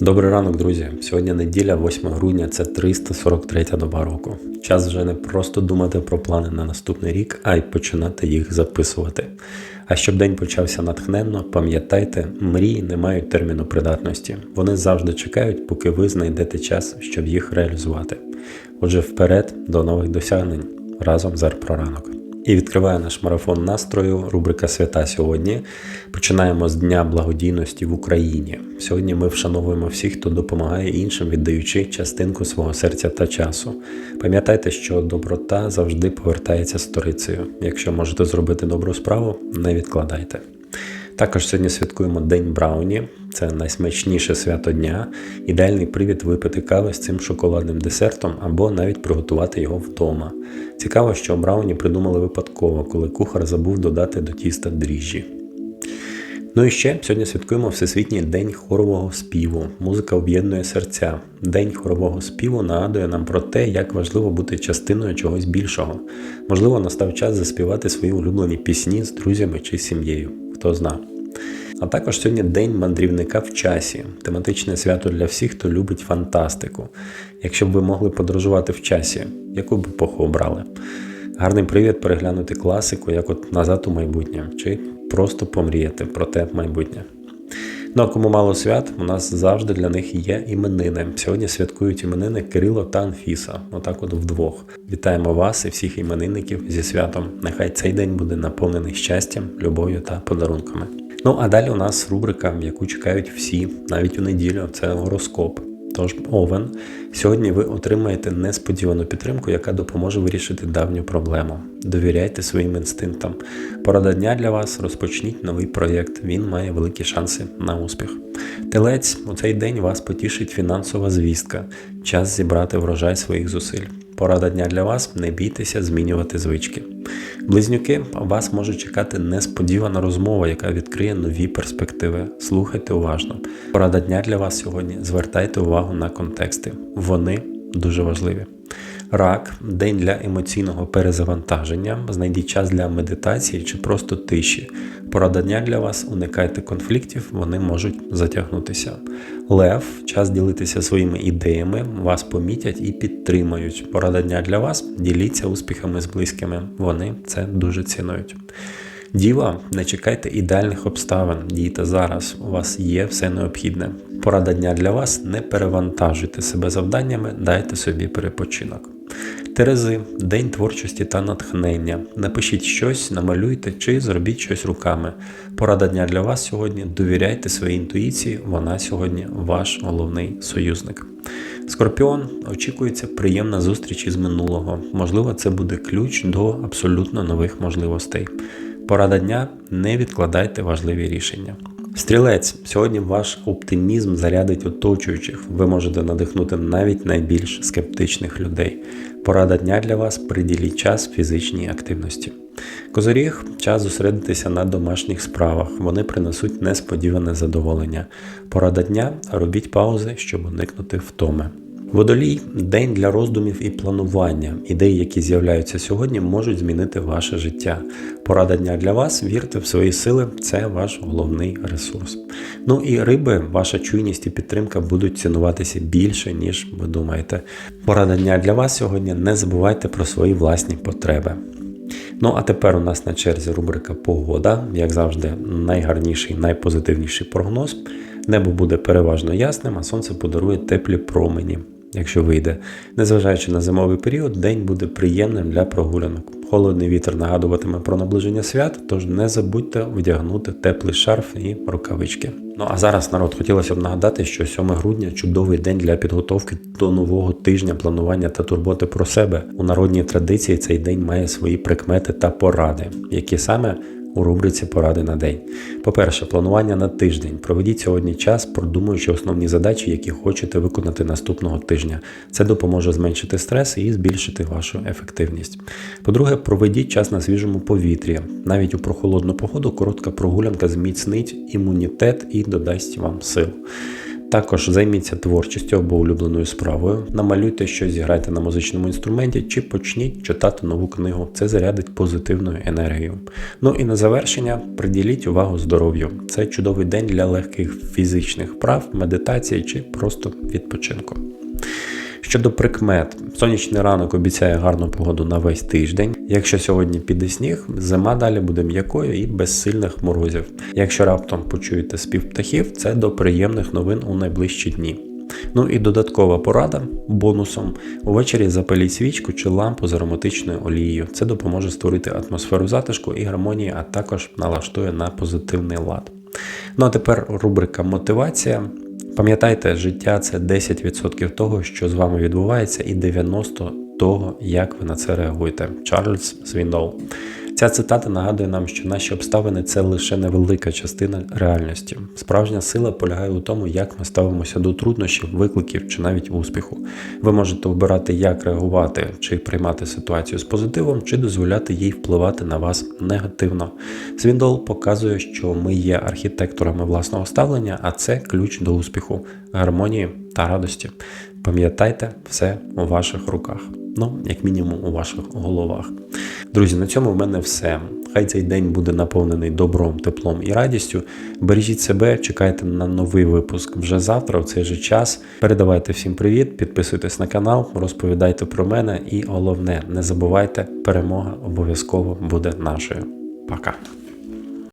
Добрий ранок, друзі. Сьогодні неділя, 8 грудня, це 343 доба року. Час вже не просто думати про плани на наступний рік, а й починати їх записувати. А щоб день почався натхненно, пам'ятайте, мрії не мають терміну придатності. Вони завжди чекають, поки ви знайдете час, щоб їх реалізувати. Отже, вперед до нових досягнень разом з ранок. І відкриває наш марафон настрою. Рубрика Свята сьогодні. Починаємо з Дня благодійності в Україні. Сьогодні ми вшановуємо всіх, хто допомагає іншим, віддаючи частинку свого серця та часу. Пам'ятайте, що доброта завжди повертається сторицею. Якщо можете зробити добру справу, не відкладайте. Також сьогодні святкуємо День Брауні, це найсмачніше свято дня, ідеальний привід випити кави з цим шоколадним десертом або навіть приготувати його вдома. Цікаво, що Брауні придумали випадково, коли кухар забув додати до тіста дріжджі. Ну і ще сьогодні святкуємо Всесвітній день хорового співу. Музика об'єднує серця. День хорового співу нагадує нам про те, як важливо бути частиною чогось більшого. Можливо, настав час заспівати свої улюблені пісні з друзями чи сім'єю. Хто зна. А також сьогодні День мандрівника в часі, тематичне свято для всіх, хто любить фантастику. Якщо б ви могли подорожувати в часі, яку б епоху обрали? Гарний привід переглянути класику, як от назад у майбутнє, чи просто помріяти про те майбутнє. Ну а кому мало свят, у нас завжди для них є іменини. Сьогодні святкують іменини Кирило та Анфіса. Отак от вдвох. Вітаємо вас і всіх іменинників зі святом. Нехай цей день буде наповнений щастям, любов'ю та подарунками. Ну а далі у нас рубрика, яку чекають всі, навіть у неділю. Це гороскоп. Тож, Овен, сьогодні ви отримаєте несподівану підтримку, яка допоможе вирішити давню проблему. Довіряйте своїм інстинктам. Порада дня для вас розпочніть новий проєкт. Він має великі шанси на успіх. Телець у цей день вас потішить фінансова звістка. Час зібрати врожай своїх зусиль. Порада дня для вас не бійтеся змінювати звички. Близнюки, вас може чекати несподівана розмова, яка відкриє нові перспективи. Слухайте уважно. Порада дня для вас сьогодні. Звертайте увагу на контексти. Вони дуже важливі. Рак день для емоційного перезавантаження. Знайдіть час для медитації чи просто тиші. Порада дня для вас уникайте конфліктів, вони можуть затягнутися. Лев, час ділитися своїми ідеями, вас помітять і підтримають. Порада дня для вас діліться успіхами з близькими. Вони це дуже цінують. Діва, не чекайте ідеальних обставин, дійте зараз, у вас є все необхідне. Порада дня для вас не перевантажуйте себе завданнями, дайте собі перепочинок. Терези, день творчості та натхнення. Напишіть щось, намалюйте чи зробіть щось руками. Порада дня для вас сьогодні. Довіряйте своїй інтуїції, вона сьогодні ваш головний союзник. Скорпіон очікується приємна зустріч із минулого. Можливо, це буде ключ до абсолютно нових можливостей. Порада дня не відкладайте важливі рішення. Стрілець, сьогодні ваш оптимізм зарядить оточуючих. Ви можете надихнути навіть найбільш скептичних людей. Порада дня для вас приділіть час фізичній активності. Козоріг час зосередитися на домашніх справах. Вони принесуть несподіване задоволення. Порада дня робіть паузи, щоб уникнути втоми. Водолій день для роздумів і планування. Ідеї, які з'являються сьогодні, можуть змінити ваше життя. Порада дня для вас, вірте в свої сили, це ваш головний ресурс. Ну і риби, ваша чуйність і підтримка будуть цінуватися більше, ніж ви думаєте. Порада дня для вас сьогодні не забувайте про свої власні потреби. Ну, а тепер у нас на черзі рубрика Погода, як завжди, найгарніший, найпозитивніший прогноз. Небо буде переважно ясним, а сонце подарує теплі промені якщо вийде. Незважаючи на зимовий період, день буде приємним для прогулянок. Холодний вітер нагадуватиме про наближення свят, тож не забудьте вдягнути теплий шарф і рукавички. Ну а зараз народ хотілося б нагадати, що 7 грудня чудовий день для підготовки до нового тижня планування та турботи про себе. У народній традиції цей день має свої прикмети та поради, які саме у рубриці Поради на день. По-перше, планування на тиждень. Проведіть сьогодні час, продумуючи основні задачі, які хочете виконати наступного тижня. Це допоможе зменшити стрес і збільшити вашу ефективність. По-друге, проведіть час на свіжому повітрі. Навіть у прохолодну погоду коротка прогулянка зміцнить імунітет і додасть вам сил. Також займіться творчістю або улюбленою справою, намалюйте щось, зіграйте на музичному інструменті чи почніть читати нову книгу. Це зарядить позитивною енергією. Ну і на завершення приділіть увагу здоров'ю. Це чудовий день для легких фізичних прав, медитації чи просто відпочинку. Щодо прикмет, сонячний ранок обіцяє гарну погоду на весь тиждень. Якщо сьогодні піде сніг, зима далі буде м'якою і без сильних морозів. Якщо раптом почуєте спів птахів, це до приємних новин у найближчі дні. Ну і додаткова порада бонусом. Увечері запаліть свічку чи лампу з ароматичною олією. Це допоможе створити атмосферу затишку і гармонії, а також налаштує на позитивний лад. Ну а тепер рубрика мотивація. Пам'ятайте, життя це 10% того, що з вами відбувається, і 90% того, як ви на це реагуєте. Чарльз Свіндол. Ця цитата нагадує нам, що наші обставини це лише невелика частина реальності. Справжня сила полягає у тому, як ми ставимося до труднощів, викликів чи навіть успіху. Ви можете обирати, як реагувати, чи приймати ситуацію з позитивом, чи дозволяти їй впливати на вас негативно. Свіндол показує, що ми є архітекторами власного ставлення, а це ключ до успіху, гармонії та радості. Пам'ятайте, все у ваших руках. Ну, як мінімум, у ваших головах. Друзі, на цьому в мене все. Хай цей день буде наповнений добром, теплом і радістю. Бережіть себе, чекайте на новий випуск вже завтра, в цей же час. Передавайте всім привіт, підписуйтесь на канал, розповідайте про мене і головне, не забувайте, перемога обов'язково буде нашою. Пока.